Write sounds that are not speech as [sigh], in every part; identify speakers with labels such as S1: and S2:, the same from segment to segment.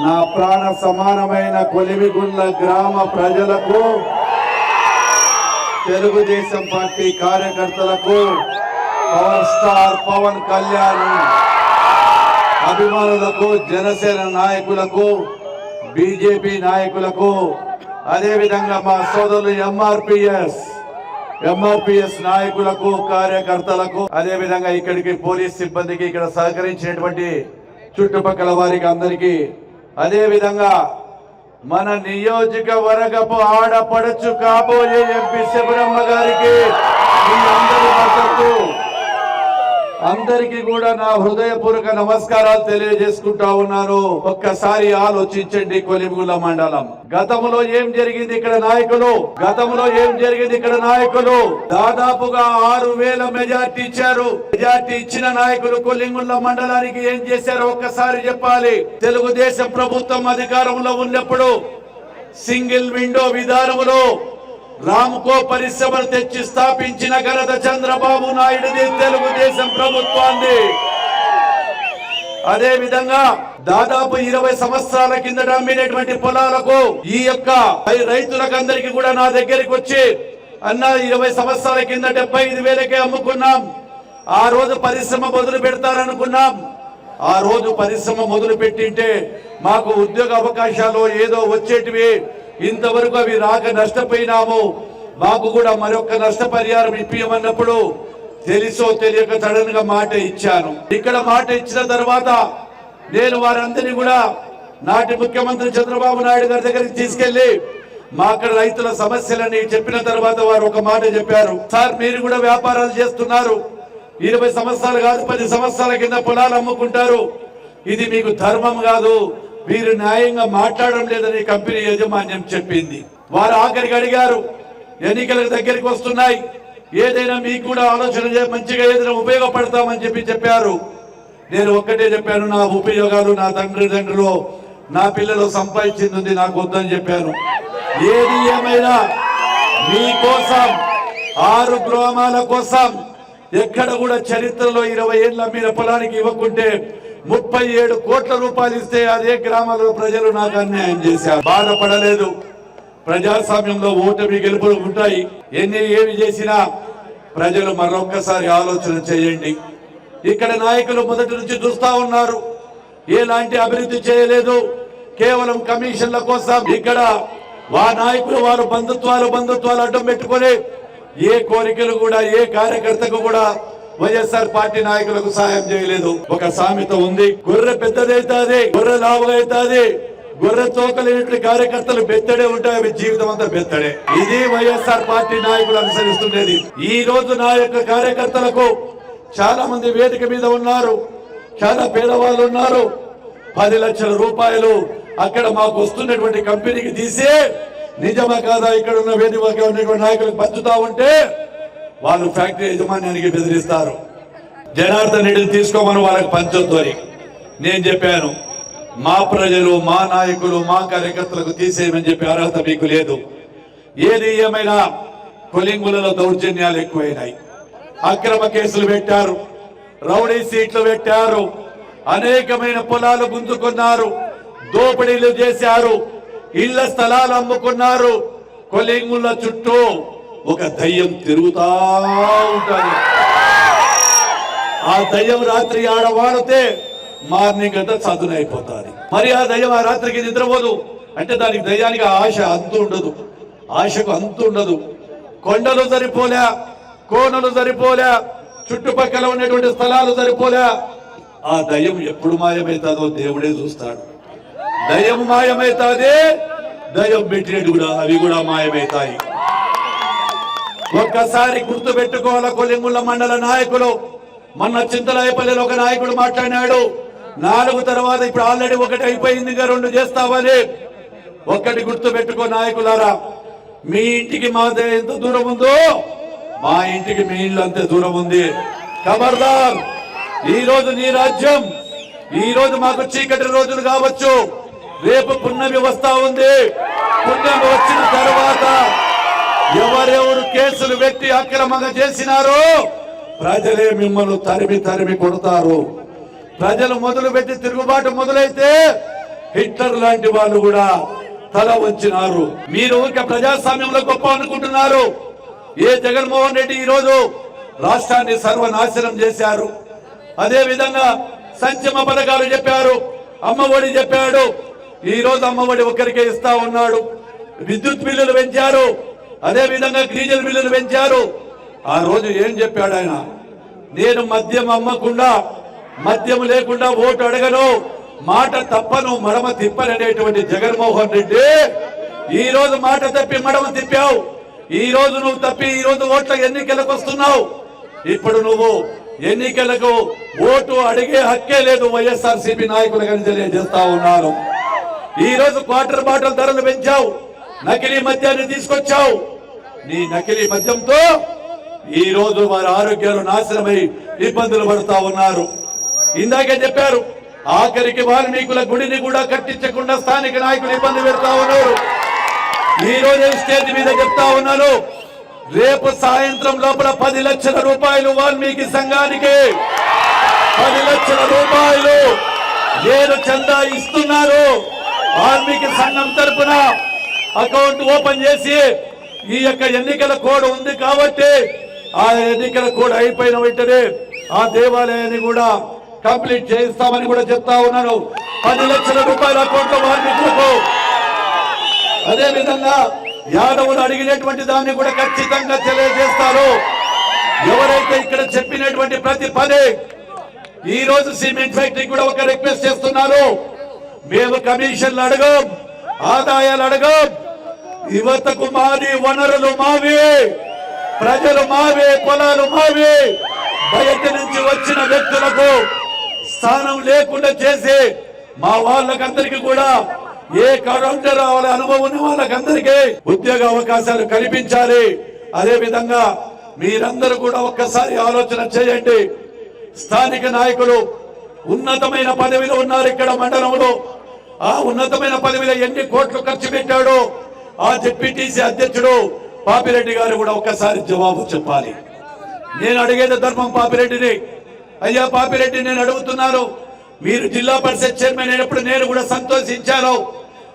S1: నా ప్రాణ సమానమైన కొలిమిగుండ్ల గ్రామ ప్రజలకు తెలుగుదేశం పార్టీ కార్యకర్తలకు పవర్ స్టార్ పవన్ కళ్యాణ్ అభిమానులకు జనసేన నాయకులకు బీజేపీ నాయకులకు అదేవిధంగా మా సోదరులు ఎంఆర్పిఎస్ ఎంఆర్పిఎస్ నాయకులకు కార్యకర్తలకు అదేవిధంగా ఇక్కడికి పోలీస్ సిబ్బందికి ఇక్కడ సహకరించినటువంటి చుట్టుపక్కల వారికి అందరికీ అదేవిధంగా మన నియోజకవర్గపు ఆడపడచ్చు కాబోయే ఎంపీ శివరమ్మ గారికి మీ అందరి మద్దతు. అందరికీ కూడా నా హృదయపూర్వక నమస్కారాలు తెలియజేసుకుంటా ఉన్నాను. ఒక్కసారి ఆలోచించండి కొలిమిగుల మండలం. గతంలో ఏం జరిగింది ఇక్కడ నాయకులు? గతంలో ఏం జరిగింది ఇక్కడ నాయకులు? దాదాపుగా ఆరు వేల మెజార్టీ ఇచ్చారు. మెజార్టీ ఇచ్చిన నాయకులు కొలింగుల మండలానికి ఏం చేశారో ఒక్కసారి చెప్పాలి. తెలుగుదేశం ప్రభుత్వం అధికారంలో ఉన్నప్పుడు సింగిల్ విండో విధానంలో రామ్కో పరిశ్రమలు తెచ్చి స్థాపించిన ఘనత చంద్రబాబు నాయుడుది తెలుగుదేశం ప్రభుత్వాన్ని. అదే విధంగా దాదాపు ఇరవై సంవత్సరాల కిందట అమ్మినటువంటి పొలాలకు ఈ యొక్క రైతులకందరికి కూడా నా దగ్గరికి వచ్చి అన్న ఇరవై సంవత్సరాల కింద డెబ్బై ఐదు వేలకే అమ్ముకున్నాం. ఆ రోజు పరిశ్రమ మొదలు పెడతారనుకున్నాం. ఆ రోజు పరిశ్రమ మొదలు పెట్టింటే మాకు ఉద్యోగ అవకాశాలు ఏదో వచ్చేటివి. ఇంతవరకు అవి రాక నష్టపోయినాము. మాకు కూడా మరొక నష్టపరిహారం ఇప్పియమన్నప్పుడు తెలుసో తెలియక సడన్గా మాట ఇచ్చాను. ఇక్కడ మాట ఇచ్చిన తర్వాత నేను వారందరినీ కూడా నాటి ముఖ్యమంత్రి చంద్రబాబు నాయుడు గారి దగ్గరికి తీసుకెళ్ళి మా అక్కడ రైతుల సమస్యలని చెప్పిన తర్వాత వారు ఒక మాట చెప్పారు. సార్ మీరు కూడా వ్యాపారాలు చేస్తున్నారు. ఇరవై సంవత్సరాలు కాదు పది సంవత్సరాల కింద పొలాలు అమ్ముకుంటారు. ఇది మీకు ధర్మం కాదు. మీరు న్యాయంగా మాట్లాడడం లేదని కంపెనీ యాజమాన్యం చెప్పింది. వారు ఆఖరికి అడిగారు ఎన్నికల దగ్గరికి వస్తున్నాయి. ఏదైనా మీకు కూడా ఆలోచన మంచిగా ఏదైనా ఉపయోగపడతామని చెప్పి చెప్పారు. నేను ఒక్కటే చెప్పాను నా ఉపయోగాలు నా తండ్రి తండ్రిలో నా పిల్లలు సంపాదించింది ఉంది నాకు వద్దని చెప్పాను. ఏది ఏమైనా మీకోసం ఆరు గ్రామాల కోసం ఎక్కడ కూడా చరిత్రలో ఇరవై ఏళ్ళ మీద పొలానికి ఇవ్వకుంటే ముప్పై ఏడు కోట్ల రూపాయలు ఇస్తే అదే గ్రామాల్లో ప్రజలు నాకు అన్యాయం చేశారు. బాధపడలేదు. ప్రజాస్వామ్యంలో ఓటమి గెలుపులు ఉంటాయి. ఎన్ని ఏమి చేసినా ప్రజలు మరొక్కసారి ఆలోచన చేయండి. ఇక్కడ నాయకులు మొదటి నుంచి చూస్తా ఉన్నారు. ఎలాంటి అభివృద్ధి చేయలేదు. కేవలం కమిషన్ల కోసం ఇక్కడ వా నాయకులు వారు బంధుత్వాలు బంధుత్వాలు అడ్డం పెట్టుకొని ఏ కోరికలు కూడా ఏ కార్యకర్తకు కూడా వైఎస్ఆర్ పార్టీ నాయకులకు సాయం చేయలేదు. ఒక సామెత ఉంది. గొర్రె పెద్దదైతాది గొర్రె లావుగైతాది గొర్రె తోకలేనట్లు కార్యకర్తలు బెత్తడే ఉంటాయి అవి జీవితం అంతా బెత్తడే. ఇది వైఎస్ఆర్ పార్టీ నాయకులు అనుసరిస్తుండేది. ఈ రోజు నా యొక్క కార్యకర్తలకు చాలా మంది వేదిక మీద ఉన్నారు చాలా పేదవాళ్ళు ఉన్నారు. పది లక్షల రూపాయలు అక్కడ మాకు వస్తున్నటువంటి కంపెనీకి తీసి నిజమా కాదా? ఇక్కడ ఉన్న వేదిక ఉన్నటువంటి నాయకులకు పంచుతా ఉంటే వాళ్ళు ఫ్యాక్టరీ యజమాన్యానికి బెదిరిస్తారు. జనార్దన్ రెడ్డిని తీసుకోమని వాళ్ళకి పంచొద్దు అని నేను చెప్పాను మా ప్రజలు మా నాయకులు మా కార్యకర్తలకు తీసేయమని చెప్పి అర్హత మీకు లేదు. ఏది ఏమైనా కొలింగులలో దౌర్జన్యాలు ఎక్కువైనాయి. అక్రమ కేసులు పెట్టారు రౌడీ సీట్లు పెట్టారు అనేకమైన పొలాలు గుంజుకున్నారు దోపిడీలు చేశారు ఇళ్ళ స్థలాలు అమ్ముకున్నారు కొలింగుల చుట్టూ ఒక దయ్యం తిరుగుతా ఉంటుంది. ఆ దయ్యం రాత్రి ఆడ వాడితే మార్నింగ్ అంతా చదునైపోతుంది. మరి ఆ దయ్యం ఆ రాత్రికి నిద్రపోదు. అంటే దానికి దయ్యానికి ఆశ అంతు ఉండదు. ఆశకు అంతు ఉండదు. కొండలు సరిపోలే కోనలు సరిపోలే చుట్టుపక్కల ఉన్నటువంటి స్థలాలు సరిపోలే. ఆ దయ్యం ఎప్పుడు మాయమవుతుందో దేవుడే చూస్తాడు. దయ్యం మాయమవుతుంది దయ్యం పెట్టినట్టు కూడా అవి కూడా మాయమవుతాయి [laughs] ఒక్కసారి గుర్తు పెట్టుకోవాల కొలింగుల మండల నాయకులు? మొన్న చింతలాయపల్లిలో ఒక నాయకుడు మాట్లాడినాడు. నాలుగు తర్వాత ఇప్పుడు ఆల్రెడీ ఒకటి అయిపోయింది ఇంకా రెండు చేస్తావని ఒక్కటి గుర్తు పెట్టుకో నాయకులారా. మీ ఇంటికి మా ఎంత దూరం ఉందో? మా ఇంటికి మీ ఇల్లు అంతే దూరం ఉంది. ఖబర్దార్ ఈ రోజు నీ రాజ్యం. ఈ రోజు మాకు చీకటి రోజులు కావచ్చు. రేపు పున్నమి వస్తా ఉంది. పుణ్యం వచ్చిన తర్వాత ఎవరెవరు కేసులు పెట్టి అక్రమంగా చేసినారో ప్రజలే మిమ్మల్ని తరిమి తరిమి కొడతారు. ప్రజలు మొదలు పెట్టి తిరుగుబాటు మొదలైతే హిట్లర్ లాంటి వాళ్ళు కూడా తల వచ్చినారు మీరు ఊరికే ప్రజాస్వామ్యంలో గొప్ప అనుకుంటున్నారు. ఏ జగన్మోహన్ రెడ్డి ఈ రోజు రాష్ట్రాన్ని సర్వనాశనం చేశారు. అదే విధంగా సంక్షేమ పథకాలు చెప్పారు. అమ్మఒడి చెప్పాడు. ఈ రోజు అమ్మఒడి ఒకరికే ఇస్తా ఉన్నాడు. విద్యుత్ బిల్లులు పెంచారు. అదే విధంగా డీజిల్ బిల్లులు పెంచారు. ఆ రోజు ఏం చెప్పాడు ఆయన? నేను మద్యం అమ్మకుండా మద్యం లేకుండా ఓటు అడగను మాట తప్పను మడమ తిప్పననేటువంటి జగన్మోహన్ రెడ్డి ఈ రోజు మాట తప్పి మడమ తిప్పావు. ఈ రోజు నువ్వు తప్పి ఈ రోజు ఓట్ల ఎన్నికలకు వస్తున్నావు. ఇప్పుడు నువ్వు ఎన్నికలకు ఓటు అడిగే హక్కే లేదు వైఎస్ఆర్ సిపి నాయకులుగా తెలియజేస్తా ఉన్నారు. ఈ రోజు క్వార్టర్ బాటిల్ ధరలు పెంచావు. నకిలీ మద్యాన్ని తీసుకొచ్చావు. నీ నకిలీ మద్యంతో ఈ రోజు వారి ఆరోగ్యాలు నాశనమై ఇబ్బందులు పడుతా ఉన్నారు. ఇందాకే చెప్పారు ఆఖరికి వాల్మీకుల గుడిని కూడా కట్టించకుండా స్థానిక నాయకులు ఇబ్బంది పెడతా ఉన్నారు. ఈ రోజు స్టేజ్ మీద చెప్తా ఉన్నాను రేపు సాయంత్రం లోపల పది లక్షల రూపాయలు వాల్మీకి సంఘానికి. పది లక్షల రూపాయలు నేను చందా ఇస్తున్నారు. వాల్మీకి సంఘం తరపున అకౌంట్ ఓపెన్ చేసి ఈ యొక్క ఎన్నికల కోడ్ ఉంది కాబట్టి ఆ ఎన్నికల కోడ్ అయిపోయిన వెంటనే ఆ దేవాలయాన్ని కూడా కంప్లీట్ చేయిస్తామని కూడా చెప్తా ఉన్నాను. పది లక్షల రూపాయల అకౌంట్ మార్పించుకో అదే విధంగా యాదవులు అడిగినటువంటి దాన్ని కూడా ఖచ్చితంగా తెలియజేస్తారు. ఎవరైతే ఇక్కడ చెప్పినటువంటి ప్రతి పని ఈ రోజు సిమెంట్ ఫ్యాక్టరీ కూడా ఒక రిక్వెస్ట్ చేస్తున్నారు. మేము కమిషన్లు అడగం ఆదాయాలు అడగం యువతకు మాది వనరులు మావి ప్రజలు మావే పొలాలు మావే. బయట నుంచి వచ్చిన వ్యక్తులకు స్థానం లేకుండా చేసి మా వాళ్ళకందరికీ కూడా ఏ కౌంటర్ రావాలి అనుభవం ఉన్న వాళ్ళకందరికీ ఉద్యోగ అవకాశాలు కల్పించాలి. అదే విధంగా మీరందరూ కూడా ఒక్కసారి ఆలోచన చేయండి. స్థానిక నాయకులు ఉన్నతమైన పదవిలో ఉన్నారు ఇక్కడ మండలంలో. ఆ ఉన్నతమైన పదవిలో ఎన్ని కోట్లు ఖర్చు పెట్టాడో ఆ జెడ్పీటీసీ అధ్యక్షుడు పాపిరెడ్డి గారు కూడా ఒక్కసారి జవాబు చెప్పాలి. నేను అడిగేది ధర్మం పాపిరెడ్డిని. అయ్యా పాపిరెడ్డి నేను అడుగుతున్నాను. మీరు జిల్లా పరిషత్ చైర్మన్ అయినప్పుడు నేను కూడా సంతోషించాను.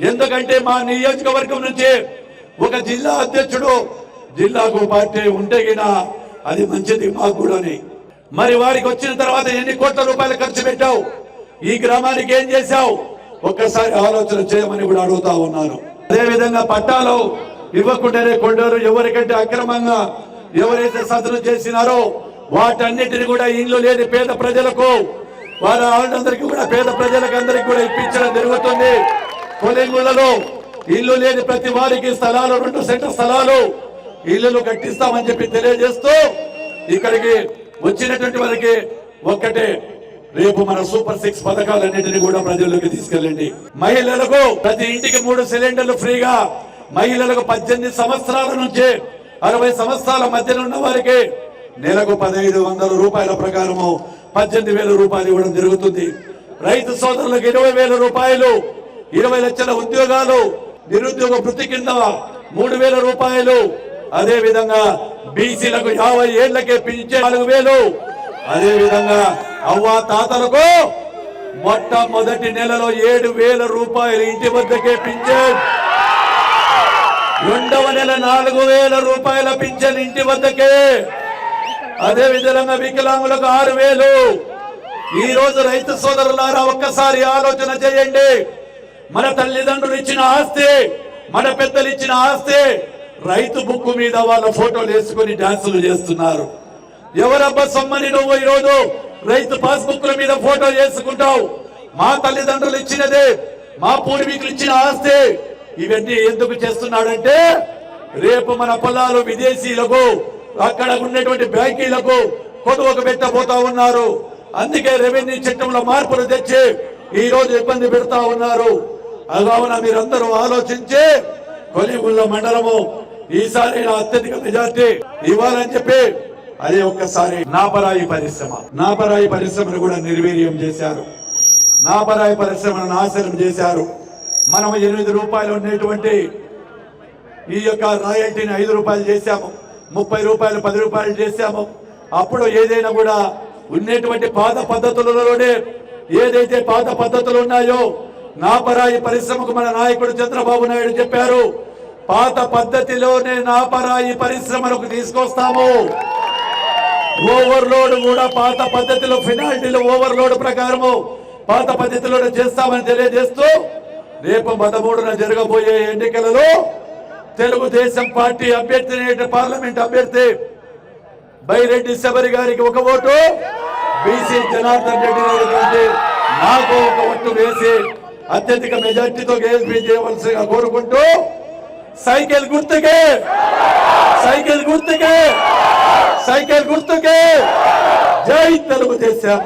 S1: ఎందుకంటే మా నియోజకవర్గం నుంచి ఒక జిల్లా అధ్యక్షుడు జిల్లాకు పార్టీ ఉంటే అది మంచిది మాకు కూడా మరి వారికి వచ్చిన తర్వాత ఎన్ని కోట్ల రూపాయలు ఖర్చు పెట్టావు? ఈ గ్రామానికి ఏం చేశావు? ఒక్కసారి ఆలోచన చేయమని కూడా అడుగుతా ఉన్నాను. అదే విధంగా పట్టాలు ఇవ్వకుండానే కొండరు ఎవరికంటే అక్రమంగా ఎవరైతే సదరు చేసినారో వాటన్నిటిని కూడా ఇల్లు లేని పేద ప్రజలకు వారి వాళ్ళందరికీ కూడా పేద ప్రజలకు అందరికి కూడా ఇప్పించడం జరుగుతుంది. కొలింగులలో ఇల్లు లేని ప్రతి వారికి స్థలాలు రెండు సెంటర్ స్థలాలు ఇల్లులు కట్టిస్తామని చెప్పి తెలియజేస్తూ ఇక్కడికి వచ్చినటువంటి వారికి ఒక్కటే రేపు మన సూపర్ సిక్స్ పథకాలన్నింటినీ కూడా ప్రజల్లోకి తీసుకెళ్ళండి. మహిళలకు ప్రతి ఇంటికి మూడు సిలిండర్లు ఫ్రీగా. మహిళలకు పద్దెనిమిది సంవత్సరాల నుంచి అరవై సంవత్సరాల మధ్యన ఉన్న వారికి నెలకు పదహైదు వందల రూపాయల ప్రకారము పద్దెనిమిది వేల రూపాయలు ఇవ్వడం జరుగుతుంది. రైతు సోదరులకు ఇరవై వేల రూపాయలు ఇరవై లక్షల ఉద్యోగాలు నిరుద్యోగ వృత్తి కింద మూడు వేల రూపాయలు. అదే విధంగా బీసీలకు యాభై ఏళ్ళకే పిలిచే నాలుగు వేలు. అదే విధంగా అవ్వ తాతలకు మొట్టమొదటి నెలలో ఏడు వేల రూపాయలు ఇంటి వద్దకే పింఛన్. రెండవ నెల నాలుగు వేల రూపాయల పింఛన్ ఇంటి వద్దకే. అదే విధంగా వికలాంగులకు ఆరు వేలు. ఈ రోజు రైతు సోదరులారా ఒక్కసారి ఆలోచన చేయండి. మన తల్లిదండ్రులు ఇచ్చిన ఆస్తి మన పెద్దలు ఇచ్చిన ఆస్తి రైతు బుక్ మీద వాళ్ళ ఫోటోలు వేసుకొని డాన్సులు చేస్తున్నారు. ఎవరబ్బా సొమ్మని నువ్వు ఈరోజు రైతు పాస్బుక్ల మీద ఫోటో చేసుకుంటావు. మా తల్లిదండ్రులు ఇచ్చినదే మా పూర్వీకులు ఇచ్చిన ఆస్తి. ఇవన్నీ ఎందుకు చేస్తున్నాడంటే రేపు మన పొలాలు విదేశీయులకు అక్కడ ఉన్నటువంటి బ్యాంకీలకు కొనుగోలు పెట్టబోతా ఉన్నారు. అందుకే రెవెన్యూ చట్టంలో మార్పులు తెచ్చి ఈ రోజు ఇబ్బంది పెడతా ఉన్నారు. కావున మీరందరూ ఆలోచించి కొలిగుళ్ళ మండలము ఈసారి నా అత్యధిక మెజార్టీ ఇవ్వాలని చెప్పి అదే ఒక్కసారి నాపరాయి పరిశ్రమ. నాపరాయి పరిశ్రమను కూడా నిర్వీర్యం చేశారు. నాపరాయి పరిశ్రమను నాశనం చేశారు. మనం ఎనిమిది రూపాయలు ఉండేటువంటి ఈ యొక్క రాయల్టీని ఐదు రూపాయలు చేశాము. ముప్పై రూపాయలు పది రూపాయలు చేశాము. అప్పుడు ఏదైనా కూడా ఉన్నటువంటి పాత పద్ధతులలోనే ఏదైతే పాత పద్ధతులు ఉన్నాయో నాపరాయి పరిశ్రమకు మన నాయకుడు చంద్రబాబు నాయుడు చెప్పారు పాత పద్ధతిలోనే నాపరాయి పరిశ్రమలకు తీసుకొస్తాము. ఓవర్లోడ్ కూడా పాత పద్ధతిలో ఫినాల్టీలు ఓవర్లోడ్ ప్రకారము పాత పద్ధతిలో చేస్తామని తెలియజేస్తూ రేపు పదమూడున జరగబోయే ఎన్నికలలో తెలుగుదేశం పార్టీ అభ్యర్థి పార్లమెంట్ అభ్యర్థి బైరెడ్డి శబరి గారికి ఒక ఓటు బీసీ జనార్దన్ రెడ్డి నాకు ఒక ఓటు వేసి అత్యధిక మెజార్టీతో గెలిపి చేయవలసిగా కోరుకుంటూ సైకిల్ గుర్తుకే. సైకిల్ గుర్తుకే. సైకిల్ గుర్తుకే. జై తెలుగుదేశం.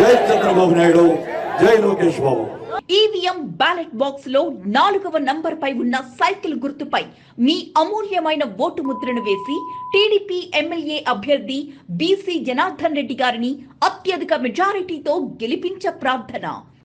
S1: జై చంద్రబాబు నాయుడు. జై లోకేష్ బాబు.
S2: ఈవీఎం బ్యాలెట్ బాక్స్లో నాలుగవ నంబర్ పై ఉన్న సైకిల్ గుర్తుపై మీ అమూల్యమైన ఓటు ముద్రను వేసి టీడీపీ ఎమ్మెల్యే అభ్యర్థి బీసీ జనార్దన్ రెడ్డి గారిని అత్యధిక మెజారిటీతో గెలిపించ ప్రార్థన.